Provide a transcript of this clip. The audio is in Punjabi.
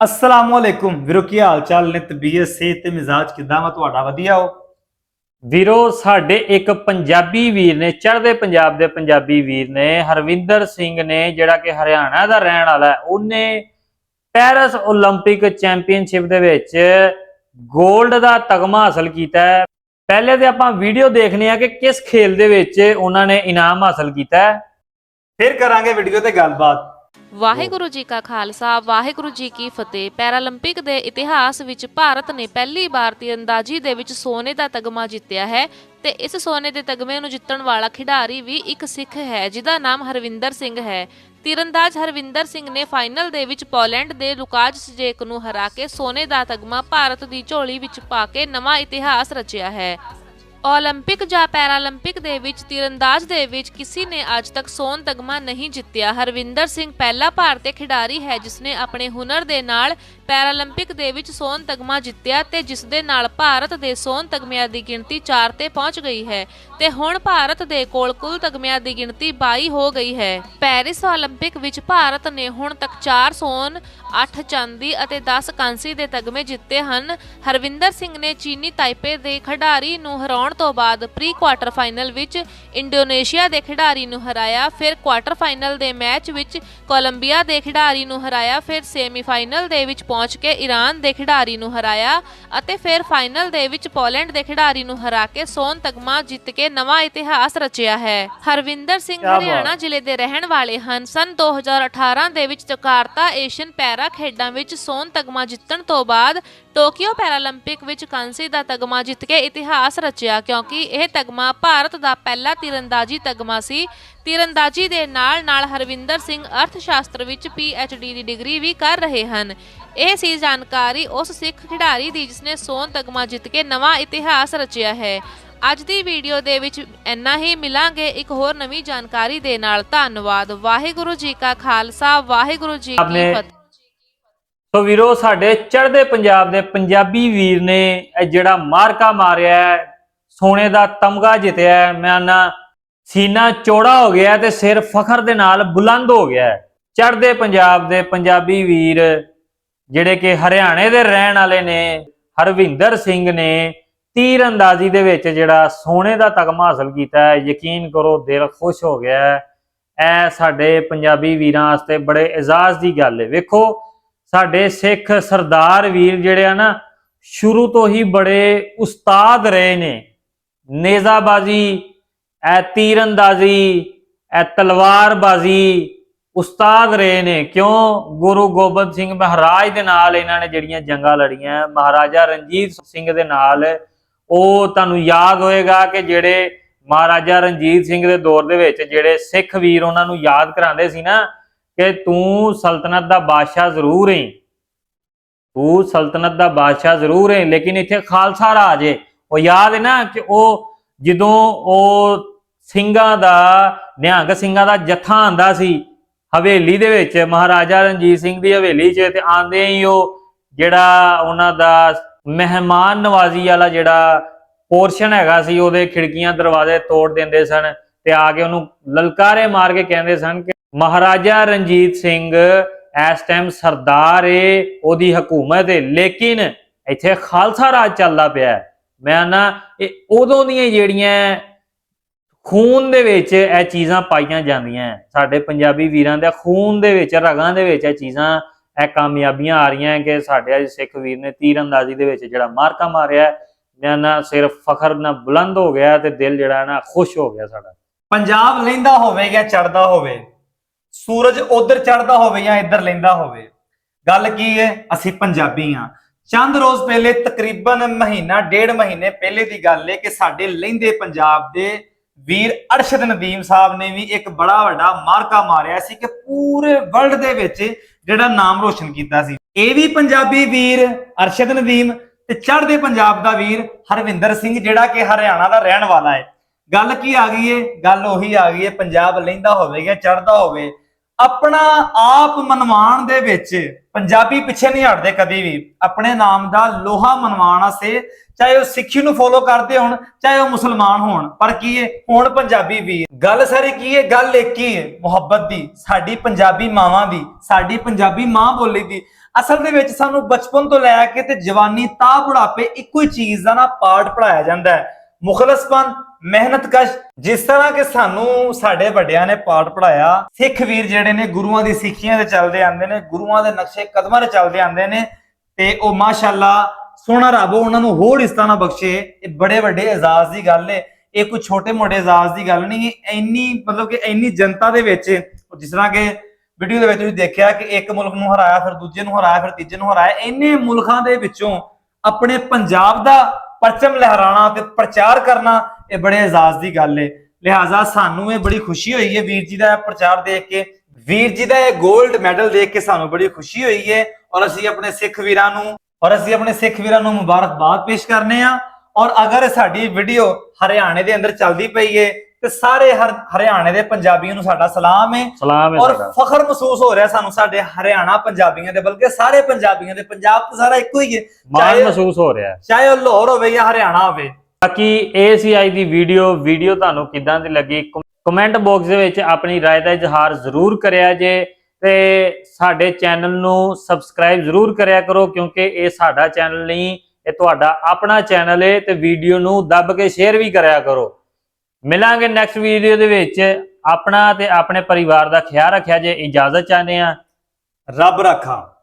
ਅਸਲਾਮ ਅਲੈਕੁਮ ਵੀਰੋ ਕੀ ਹਾਲ ਚਾਲ ਨੇ? ਤਬੀਅਤ ਸਿਹਤ ਤੇ ਮਿਜ਼ਾਜ ਕਿਦਾਂ ਵਾ ਤੁਹਾਡਾ? ਵਧੀਆ ਹੋ? ਵੀਰੋ ਸਾਡੇ ਇੱਕ ਪੰਜਾਬੀ ਵੀਰ ਨੇ ਚੜ੍ਹਦੇ ਪੰਜਾਬ ਦੇ ਪੰਜਾਬੀ ਵੀਰ ਨੇ ਹਰਵਿੰਦਰ ਸਿੰਘ ਨੇ ਜਿਹੜਾ ਕਿ ਹਰਿਆਣਾ ਦਾ ਰਹਿਣ ਵਾਲਾ ਹੈ ਉਹਨੇ ਪੈਰਿਸ 올림픽 ਚੈਂਪੀਅਨਸ਼ਿਪ ਦੇ ਵਿੱਚ ਗੋਲਡ ਦਾ ਤਗਮਾ ਹਾਸਲ ਕੀਤਾ ਹੈ। ਪਹਿਲੇ ਤੇ ਆਪਾਂ ਵੀਡੀਓ ਦੇਖਨੇ ਆ ਕਿ ਕਿਸ ਖੇਲ ਦੇ ਵਿੱਚ ਉਹਨਾਂ ਨੇ ਇਨਾਮ ਹਾਸਲ ਕੀਤਾ ਹੈ। ਫਿਰ ਕਰਾਂਗੇ ਵੀਡੀਓ ਤੇ ਗੱਲਬਾਤ। ਵਾਹਿਗੁਰੂ ਜੀ ਕਾ ਖਾਲਸਾ, ਵਾਹਿਗੁਰੂ ਜੀ ਕੀ ਫਤਿਹ। ਪੈਰਾਲੰਪਿਕ ਦੇ ਇਤਿਹਾਸ ਵਿੱਚ ਭਾਰਤ ਨੇ ਪਹਿਲੀ ਵਾਰ ਤੀਰੰਦਾਜ਼ੀ ਦੇ ਵਿੱਚ ਸੋਨੇ ਦਾ ਤਗਮਾ ਜਿੱਤਿਆ ਹੈ ਤੇ ਇਸ ਸੋਨੇ ਦੇ ਤਗਮੇ ਨੂੰ ਜਿੱਤਣ ਵਾਲਾ ਖਿਡਾਰੀ ਵੀ ਇੱਕ ਸਿੱਖ ਹੈ, ਜਿਹਦਾ ਨਾਮ ਹਰਵਿੰਦਰ ਸਿੰਘ ਹੈ। ਤੀਰੰਦਾਜ਼ ਹਰਵਿੰਦਰ ਸਿੰਘ ਨੇ ਫਾਈਨਲ ਦੇ ਵਿੱਚ ਪੋਲੈਂਡ ਦੇ ਲੁਕਾਜ ਸਜੇਕ ਨੂੰ ਹਰਾ ਕੇ ਸੋਨੇ ਦਾ ਤਗਮਾ ਭਾਰਤ ਦੀ ਝੋਲੀ ਵਿੱਚ ਪਾ ਕੇ ਨਵਾਂ ਇਤਿਹਾਸ ਰਚਿਆ ਹੈ। ਓਲੰਪਿਕ ਜਾਂ ਪੈਰਾਲੰਪਿਕ ਦੇ ਵਿੱਚ ਤੀਰੰਦਾਜ਼ ਦੇ ਵਿੱਚ ਕਿਸੇ ਨੇ ਅੱਜ ਤੱਕ ਸੋਨ ਤਗਮਾ ਨਹੀਂ ਜਿੱਤਿਆ। ਹਰਵਿੰਦਰ ਸਿੰਘ ਪਹਿਲਾ ਭਾਰਤੀ ਖਿਡਾਰੀ ਹੈ ਜਿਸ ਨੇ ਆਪਣੇ ਹੁਨਰ ਦੇ ਨਾਲ ਪੈਰਾਲੰਪਿਕ ਦੇ ਵਿੱਚ ਸੋਨ ਤਗਮਾ ਜਿੱਤਿਆ ਤੇ ਜਿਸ ਦੇ ਨਾਲ ਭਾਰਤ ਦੇ ਸੋਨ ਤਗਮਿਆਂ ਦੀ ਗਿਣਤੀ 4 ਤੇ ਪਹੁੰਚ ਗਈ ਹੈ ਤੇ ਹੁਣ ਭਾਰਤ ਦੇ ਕੋਲ ਕੁੱਲ ਤਗਮਿਆਂ ਦੀ ਗਿਣਤੀ 22 ਹੋ ਗਈ ਹੈ। ਪੈਰਿਸ ਓਲੰਪਿਕ ਵਿੱਚ ਭਾਰਤ ਨੇ ਹੁਣ ਤੱਕ 4 ਸੋਨ 8 ਚਾਂਦੀ ਅਤੇ 10 ਕਾਂਸੀ ਦੇ ਤਗਮੇ ਜਿੱਤੇ ਹਨ। ਹਰਵਿੰਦਰ ਸਿੰਘ ਨੇ ਚੀਨੀ ਤਾਈਪੇ ਦੇ ਖਿਡਾਰੀ ਨੂੰ ਹਰਾਉਣ ਤੋਂ ਬਾਅਦ ਪ੍ਰੀ ਕੁਆਟਰ ਫਾਈਨਲ ਵਿੱਚ ਇੰਡੋਨੇਸ਼ੀਆ ਦੇ ਖਿਡਾਰੀ ਨੂੰ ਹਰਾਇਆ ਫਿਰ ਕੁਆਟਰ ਫਾਈਨਲ ਦੇ ਮੈਚ ਵਿੱਚ ਕੋਲੰਬੀਆ ਦੇ ਖਿਡਾਰੀ ਨੂੰ ਹਰਾਇਆ ਫਿਰ ਸੈਮੀਫਾਈਨਲ ਦੇ ਵਿੱਚ ਪਹੁੰਚ ਕੇ ਈਰਾਨ ਦੇ ਖਿਡਾਰੀ ਨੂੰ ਹਰਾਇਆ ਅਤੇ ਫਿਰ ਫਾਈਨਲ ਦੇ ਵਿੱਚ ਪੋਲੈਂਡ ਦੇ ਖਿਡਾਰੀ ਨੂੰ ਹਰਾ ਕੇ ਸੋਨ ਤਗਮਾ ਜਿੱਤ ਕੇ ਨਵਾਂ ਇਤਿਹਾਸ ਰਚਿਆ ਹੈ ਹਰਵਿੰਦਰ ਸਿੰਘ। ਹਰਿਆਣਾ ਜ਼ਿਲ੍ਹੇ ਦੇ ਰਹਿਣ ਵਾਲੇ ਹਨ ਸਨ 2018 ਦੇ ਵਿੱਚ ਜਕਾਰਤਾ ਏਸ਼ੀਅਨ ਪੈਰਾ ਖੇਡਾਂ ਵਿੱਚ ਸੋਨ ਤਗਮਾ ਜਿੱਤਣ ਤੋਂ ਬਾਅਦ ਟੋਕੀਓ ਪੈਰਾਲੰਪਿਕ ਵਿੱਚ ਕਾਂਸੀ ਦਾ ਤਗਮਾ ਜਿੱਤ ਕੇ ਇਤਿਹਾਸ ਰਚਿਆ ਕਿਉਂਕਿ ਇਹ ਤਗਮਾ ਭਾਰਤ ਦਾ ਪਹਿਲਾ ਤੀਰੰਦਾਜ਼ੀ ਤਗਮਾ ਸੀ। ਤੀਰੰਦਾਜ਼ੀ ਦੇ ਨਾਲ-ਨਾਲ ਹਰਵਿੰਦਰ ਸਿੰਘ ਅਰਥ ਸ਼ਾਸਤਰ ਵਿੱਚ ਡੀ ਦੀ ਡਿਗਰੀ ਵੀ ਕਰ ਰਹੇ ਹਨ। ਇਹ ਸੀ ਜਾਣਕਾਰੀ ਉਸ ਸਿੱਖ ਖਿਡਾਰੀ ਦੀ ਜਿਸਨੇ ਸੋਨ ਤਗਮਾ ਜਿੱਤ ਕੇ ਨਵਾਂ ਇਤਿਹਾਸ ਰਚਿਆ ਹੈ। ਅੱਜ ਦੀ ਵੀਡੀਓ ਦੇ ਵਿੱਚ ਇੰਨਾ ਹੀ ਮਿਲਾਂਗੇ ਇੱਕ ਹੋਰ ਨਵੀਂ ਜਾਣਕਾਰੀ ਦੇ ਨਾਲ। ਧੰਨਵਾਦ। ਵਾਹਿਗੁਰੂ ਜੀ ਕਾ ਖਾਲਸਾ ਵਾਹਿਗੁਰੂ ਜੀ ਕੀ ਫਤਿਹ। ਸੋ ਵੀਰੋ, ਸਾਡੇ ਚੜ੍ਹਦੇ ਪੰਜਾਬ ਦੇ ਪੰਜਾਬੀ ਵੀਰ ਨੇ ਇਹ ਜਿਹੜਾ ਮਾਰਕਾ ਮਾਰਿਆ ਸੋਨੇ ਦਾ ਤਮਗਾ ਜਿੱਤਿਆ ਮੈਂ ਨਾ ਸੀਨਾ ਚੌੜਾ ਹੋ ਗਿਆ ਤੇ ਸਿਰ ਫਖਰ ਦੇ ਨਾਲ ਬੁਲੰਦ ਹੋ ਗਿਆ ਚੜ੍ਹਦੇ ਪੰਜਾਬ ਦੇ ਪੰਜਾਬੀ ਵੀਰ, ਜਿਹੜੇ ਕਿ ਹਰਿਆਣੇ ਦੇ ਰਹਿਣ ਵਾਲੇ ਨੇ, ਹਰਵਿੰਦਰ ਸਿੰਘ ਨੇ ਤੀਰ ਅੰਦਾਜ਼ੀ ਦੇ ਵਿੱਚ ਜਿਹੜਾ ਸੋਨੇ ਦਾ ਤਗਮਾ ਹਾਸਲ ਕੀਤਾ ਹੈ। ਯਕੀਨ ਕਰੋ, ਦਿਲ ਖੁਸ਼ ਹੋ ਗਿਆ ਹੈ। ਇਹ ਸਾਡੇ ਪੰਜਾਬੀ ਵੀਰਾਂ ਵਾਸਤੇ ਬੜੇ ਇਜ਼ਾਜ਼ ਦੀ ਗੱਲ ਹੈ। ਵੇਖੋ ਸਾਡੇ ਸਿੱਖ ਸਰਦਾਰ ਵੀਰ ਜਿਹੜੇ ਆ ਨਾ, ਸ਼ੁਰੂ ਤੋਂ ਹੀ ਬੜੇ ਉਸਤਾਦ ਰਹੇ ਨੇ। ਨੇਜ਼ਾਬਾਜ਼ੀ, ਐ ਤੀਰੰਦਾਜ਼ੀ ਐ ਤਲਵਾਰਬਾਜ਼ੀ ਉਸਤਾਦ ਰਹੇ ਨੇ। ਕਿਉਂ? ਗੁਰੂ ਗੋਬਿੰਦ ਸਿੰਘ ਮਹਾਰਾਜ ਦੇ ਨਾਲ ਇਹਨਾਂ ਨੇ ਜਿਹੜੀਆਂ ਜੰਗਾਂ ਲੜੀਆਂ, ਮਹਾਰਾਜਾ ਰਣਜੀਤ ਸਿੰਘ ਦੇ ਨਾਲ। ਉਹ ਤੁਹਾਨੂੰ ਯਾਦ ਹੋਏਗਾ ਕਿ ਜਿਹੜੇ ਮਹਾਰਾਜਾ ਰਣਜੀਤ ਸਿੰਘ ਦੇ ਦੌਰ ਦੇ ਵਿੱਚ ਜਿਹੜੇ ਸਿੱਖ ਵੀਰ ਉਹਨਾਂ ਨੂੰ ਯਾਦ ਕਰਾਉਂਦੇ ਸੀ ਨਾ ਕਿ ਤੂੰ ਸਲਤਨਤ ਦਾ ਬਾਦਸ਼ਾਹ ਜ਼ਰੂਰ ਹੈ। ਤੂੰ ਸਲਤਨਤ ਦਾ ਬਾਦਸ਼ਾਹ ਜ਼ਰੂਰ ਹੈ, ਲੇਕਿਨ ਇੱਥੇ ਖਾਲਸਾ ਰਾਜ ਹੈ। ਉਹ ਯਾਦ ਹੈ ਨਾ ਕਿ ਉਹ ਜਦੋਂ ਉਹ ਸਿੰਘਾਂ ਦਾ, ਨਿਹੰਗ ਸਿੰਘਾਂ ਦਾ ਜਥਾ ਆਂਦਾ ਸੀ, ਹਵੇਲੀ ਦੇ ਵਿੱਚ, ਮਹਾਰਾਜਾ ਰਣਜੀਤ ਸਿੰਘ ਦੀ ਹਵੇਲੀ 'ਚ ਤੇ ਆਂਦੇ ਹੀ ਉਹ ਜਿਹੜਾ ਉਹਨਾਂ ਦਾ ਮਹਿਮਾਨ ਨਵਾਜ਼ੀ ਵਾਲਾ ਜਿਹੜਾ ਪੋਰਸ਼ਨ ਹੈਗਾ ਸੀ, ਉਹਦੇ ਖਿੜਕੀਆਂ ਦਰਵਾਜ਼ੇ ਤੋੜ ਦਿੰਦੇ ਸਨ ਤੇ ਆ ਕੇ ਉਹਨੂੰ ਲਲਕਾਰੇ ਮਾਰ ਕੇ ਕਹਿੰਦੇ ਸਨ ਕਿ ਮਹਾਰਾਜਾ ਰਣਜੀਤ ਸਿੰਘ ਇਸ ਟਾਈਮ ਸਰਦਾਰ ਏ, ਉਹਦੀ ਹਕੂਮਤ ਏ। ਲੇਕਿਨ ਇੱਥੇ ਖਾਲਸਾ ਰਾਜ ਚੱਲਦਾ ਪਿਆ ਮੈਂ ਨਾ, ਇਹ ਉਦੋਂ ਦੀਆਂ ਜਿਹੜੀਆਂ ਖੂਨ ਦੇ ਵਿੱਚ ਇਹ ਚੀਜ਼ਾਂ ਪਾਈਆਂ ਜਾਂਦੀਆਂ ਸਾਡੇ ਪੰਜਾਬੀ ਵੀਰਾਂ ਦੇ ਖੂਨ ਦੇ ਵਿੱਚ, ਰਗਾਂ ਦੇ ਵਿੱਚ ਇਹ ਚੀਜ਼ਾਂ, ਇਹ ਕਾਮਯਾਬੀਆਂ ਆ ਰਹੀਆਂ ਕਿ ਸਾਡੇ ਅੱਜ ਸਿੱਖ ਵੀਰ ਨੇ ਤੀਰੰਦਾਜ਼ੀ ਦੇ ਵਿੱਚ ਜਿਹੜਾ ਮਾਰਕਾ ਮਾਰਿਆ ਮੈਂ ਨਾ ਸਿਰਫ ਫਖਰ ਨਾਲ ਬੁਲੰਦ ਹੋ ਗਿਆ ਤੇ ਦਿਲ ਜਿਹੜਾ ਨਾ ਖੁਸ਼ ਹੋ ਗਿਆ ਸਾਡਾ। ਪੰਜਾਬ ਲੈਂਦਾ ਹੋਵੇ ਜਾਂ ਚੜਦਾ ਹੋਵੇ। ਸੂਰਜ ਉਧਰ ਚੜਦਾ ਹੋਵੇ ਜਾਂ ਇੱਧਰ ਲੈਂਦਾ ਹੋਵੇ। ਗੱਲ ਕੀ ਹੈ? ਅਸੀਂ ਪੰਜਾਬੀ ਆ ਚੰਦ ਰੋਜ਼ ਪਹਿਲੇ ਤਕਰੀਬਨ ਮਹੀਨਾ, ਡੇਢ ਮਹੀਨੇ ਪਹਿਲੇ ਦੀ ਗੱਲ ਹੈ ਕਿ ਸਾਡੇ ਲਹਿੰਦੇ ਪੰਜਾਬ ਦੇ ਵੀਰ ਅਰਸ਼ਦ ਨਦੀਮ ਸਾਹਿਬ ਨੇ ਵੀ ਇੱਕ ਬੜਾ ਵੱਡਾ ਮਾਰਕਾ ਮਾਰਿਆ ਸੀ ਕਿ ਪੂਰੇ ਵਰਲਡ ਦੇ ਵਿੱਚ ਜਿਹੜਾ ਨਾਮ ਰੋਸ਼ਨ ਕੀਤਾ ਸੀ। ਇਹ ਵੀ ਪੰਜਾਬੀ ਵੀਰ ਅਰਸ਼ਦ ਨਦੀਮ ਤੇ ਚੜ੍ਹਦੇ ਪੰਜਾਬ ਦਾ ਵੀਰ ਹਰਵਿੰਦਰ ਸਿੰਘ, ਜਿਹੜਾ ਕਿ ਹਰਿਆਣਾ ਦਾ ਰਹਿਣ ਵਾਲਾ ਹੈ। ਗੱਲ ਕੀ ਆ ਗਈ ਏ ਗੱਲ ਉਹੀ ਆ ਗਈ ਏ ਪੰਜਾਬ ਲੈਂਦਾ ਹੋਵੇ ਜਾਂ ਚੜ੍ਹਦਾ ਹੋਵੇ। ਆਪਣਾ ਆਪ ਮਨਵਾਣ ਦੇ ਵਿੱਚ, ਪੰਜਾਬੀ ਪਿੱਛੇ ਨਹੀਂ ਹਟਦੇ ਕਦੀ ਵੀ, ਆਪਣੇ ਨਾਮ ਦਾ ਲੋਹਾ ਮਨਵਾਣ ਵਾਸਤੇ, ਚਾਹੇ ਉਹ ਸਿੱਖੀ ਨੂੰ ਫੋਲੋ ਕਰਦੇ ਹੋਣ, ਚਾਹੇ ਉਹ ਮੁਸਲਮਾਨ ਹੋਣ, ਪਰ ਕੀ ਹੈ ਹੁਣ ਪੰਜਾਬੀ ਵੀ ਗੱਲ ਸਾਰੀ ਕੀ ਹੈ? ਗੱਲ ਇੱਕ ਹੀ ਹੈ, ਮੁਹੱਬਤ ਦੀ, ਸਾਡੀ ਪੰਜਾਬੀ ਮਾਵਾਂ ਦੀ, ਸਾਡੀ ਪੰਜਾਬੀ ਮਾਂ ਬੋਲੀ ਦੀ। ਅਸਲ ਦੇ ਵਿੱਚ ਸਾਨੂੰ ਬਚਪਨ ਤੋਂ ਲੈ ਕੇ ਤੇ ਜਵਾਨੀ ਤਾਂ ਬੁਢਾਪੇ ਇੱਕੋ ਹੀ ਚੀਜ਼ ਦਾ ਨਾ ਪਾਠ ਪੜਾਇਆ ਜਾਂਦਾ ਹੈ। ਮੁਖਲਸਪਨ ਮਿਹਨਤਕਸ਼ ਜਿਸ ਤਰ੍ਹਾਂ ਕਿ ਸਾਨੂੰ ਸਾਡੇ ਵੱਡਿਆਂ ਨੇ ਪਾਠ ਪੜਾਇਆ ਸਿੱਖ ਵੀਰ ਜਿਹੜੇ ਨੇ ਗੁਰੂਆਂ ਦੀ ਸਿੱਖੀਆਂ ਤੇ ਚੱਲਦੇ ਆਂਦੇ ਨੇ, ਗੁਰੂਆਂ ਦੇ ਨਕਸ਼ੇ ਕਦਮਾਂ ਤੇ ਚੱਲਦੇ ਆਂਦੇ ਨੇ, ਤੇ ਉਹ ਮਾਸ਼ਾਅੱਲਾ ਸੋਹਣਾ ਰੱਬ ਉਹਨਾਂ ਨੂੰ ਹੋਰ ਇਸ ਤਰ੍ਹਾਂ ਬਖਸ਼ੇ, ਇਹ ਬੜੇ ਵੱਡੇ ਇਜ਼ਾਜ਼ ਦੀ ਗੱਲ ਹੈ ਇਹ ਕੋਈ ਛੋਟੇ ਮੋਟੇ ਇਜ਼ਾਜ਼ ਦੀ ਗੱਲ ਨਹੀਂ ਇੰਨੀ ਮਤਲਬ ਕਿ ਇੰਨੀ ਜਨਤਾ ਦੇ ਵਿੱਚ ਜਿਸ ਤਰ੍ਹਾਂ ਕਿ ਵੀਡੀਓ ਦੇ ਵਿੱਚ ਤੁਸੀਂ ਦੇਖਿਆ ਕਿ ਇੱਕ ਮੁਲਕ ਨੂੰ ਹਰਾਇਆ, ਫਿਰ ਦੂਜੇ ਨੂੰ ਹਰਾਇਆ, ਫਿਰ ਤੀਜੇ ਨੂੰ ਹਰਾਇਆ, ਇੰਨੇ ਮੁਲਕਾਂ ਦੇ ਵਿੱਚੋਂ ਆਪਣੇ ਪੰਜਾਬ ਦਾ ਪਰਚਮ ਲਹਿਰਾਣਾ ਤੇ ਪ੍ਰਚਾਰ ਕਰਨਾ, ਇਹ ਬੜੇ ਇਜ਼ਾਜ਼ ਦੀ ਗੱਲ ਹੈ ਲਿਹਾਜ਼ਾ ਸਾਨੂੰ ਇਹ ਬੜੀ ਖੁਸ਼ੀ ਹੋਈ ਹੈ ਵੀਰ ਜੀ ਦਾ ਪ੍ਰਚਾਰ ਦੇਖ ਕੇ। ਵੀਰ ਜੀ ਦਾ ਇਹ 골ਡ ਮੈਡਲ ਦੇਖ ਕੇ ਸਾਨੂੰ ਬੜੀ ਖੁਸ਼ੀ ਹੋਈ ਹੈ ਔਰ ਅਸੀਂ ਆਪਣੇ ਸਿੱਖ ਵੀਰਾਂ ਨੂੰ, ਔਰ ਅਸੀਂ ਆਪਣੇ ਸਿੱਖ ਵੀਰਾਂ ਨੂੰ ਮੁਬਾਰਕਬਾਦ ਪੇਸ਼ ਕਰਨੇ ਆ। ਔਰ ਅਗਰ ਸਾਡੀ ਵੀਡੀਓ ਹਰਿਆਣੇ ਦੇ ਅੰਦਰ ਚੱਲਦੀ ਪਈ ਏ ਤੇ ਸਾਰੇ ਹਰ ਹਰਿਆਣੇ ਦੇ ਪੰਜਾਬੀਆਂ ਨੂੰ ਸਾਡਾ ਸਲਾਮ ਹੈ ਸਲਾਮ ਹੈ ਔਰ ਸਾਡਾ ਫਖਰ ਮਹਿਸੂਸ ਹੋ ਰਿਹਾ ਸਾਨੂੰ ਸਾਡੇ ਹਰਿਆਣਾ ਪੰਜਾਬੀਆਂ ਦੇ ਬਲਕਿ ਸਾਰੇ ਪੰਜਾਬੀਆਂ ਦੇ ਪੰਜਾਬ ਤਾਂ ਸਾਰਾ ਇੱਕੋ ਹੀ ਹੈ ਮਾਣ ਚਾਹੇ- ਮਹਿਸੂਸ ਹੋ ਰਿਹਾ ਹੈ ਚਾਹੇ ਉਹ ਲਾਹੌਰ ਹੋਵੇ ਜਾਂ ਹਰਿਆਣਾ ਹੋਵੇ ਬਾਕੀ ਇਹ ਸੀ ਅੱਜ ਦੀ ਵੀਡੀਓ ਵੀਡੀਓ ਤੁਹਾਨੂੰ ਕਿਦਾਂ ਦੀ ਲੱਗੀ ਕਮੈਂਟ ਬਾਕਸ ਦੇ ਵਿੱਚ ਆਪਣੀ رائے ਦਾ ਇਜ਼ਹਾਰ ਜ਼ਰੂਰ ਕਰਿਆ ਜੇ ਤੇ ਸਾਡੇ ਚੈਨਲ ਨੂੰ ਸਬਸਕ੍ਰਾਈਬ ਜ਼ਰੂਰ ਕਰਿਆ ਕਰੋ ਕਿਉਂਕਿ ਇਹ ਸਾਡਾ ਚੈਨਲ ਨਹੀਂ ਇਹ ਤੁਹਾਡਾ ਆਪਣਾ ਚੈਨਲ ਹੈ ਤੇ ਵੀਡੀਓ ਨੂੰ ਦੱਬ ਕੇ ਸ਼ੇਅਰ ਵੀ ਕਰਿਆ ਕਰੋ ਮਿਲਾਂਗੇ ਨੈਕਸਟ ਵੀਡੀਓ ਦੇ ਵਿੱਚ। ਆਪਣਾ ਤੇ ਆਪਣੇ ਪਰਿਵਾਰ ਦਾ ਖਿਆਲ ਰੱਖਿਆ ਜੇ ਇਜਾਜ਼ਤ ਚਾਹੁੰਦੇ ਆ। ਰੱਬ ਰੱਖਾ।